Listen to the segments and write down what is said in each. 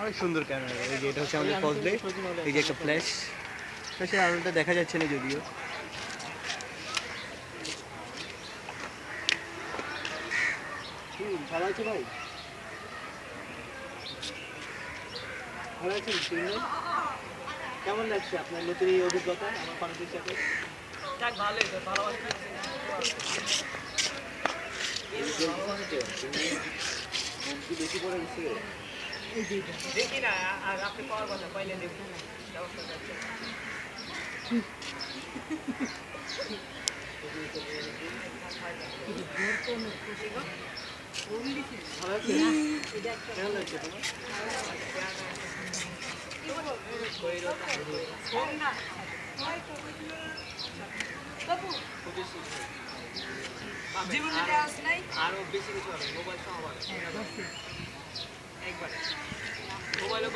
অনেক সুন্দর ক্যামেরা এই যে এটা হচ্ছে আমাদের ডে এই যে একটা ফ্ল্যাশ ফ্ল্যাশের আলোটা দেখা যাচ্ছে না যদিও ভালো আছে ভাই ভালো আছেন সুন্দর কেমন লাগছে আপনার নতুন এই অভিজ্ঞতা আমার কলেজের সাথে দেখি না আর আপনি পাওয়ার কথা পাইলে দেখুন জীবনে আরও বেশি কিছু হবে, মোবাইল সহ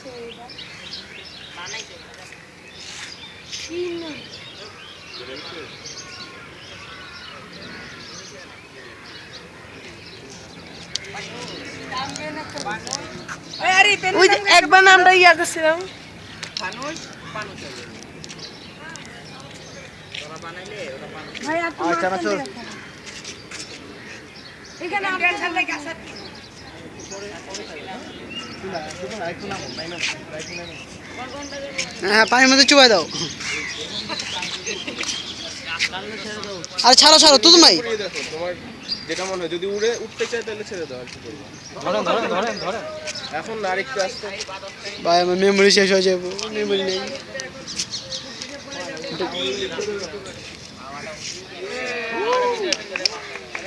Panai. ভাই আর আর চানাচুর এখানে গেছে হ্যাঁ পানির মধ্যে চুবাই দাও। আর ছাড়ো ছাড়ো তো তোমায় যেটা মনে হয় যদি উড়ে উঠতে চায় তাহলে ছেড়ে দাও আর কি করব ধরেন ধরেন ধরেন ধরেন। এখন আর একটু আসতে। ভাই আমার মেমোরি শেষ হয়ে যাবে মেমোরি নেই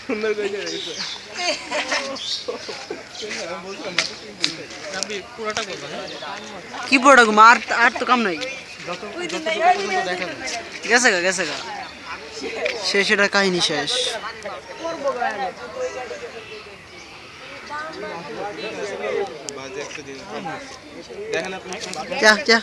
সুন্দর করে রেখেছে কি পড়া গো আর আর তো কাম নাই গেছে গা গেছে গা শেষ এটা কাহিনী শেষ বাজে একটা জিনিস দেখেন আপনি যা যা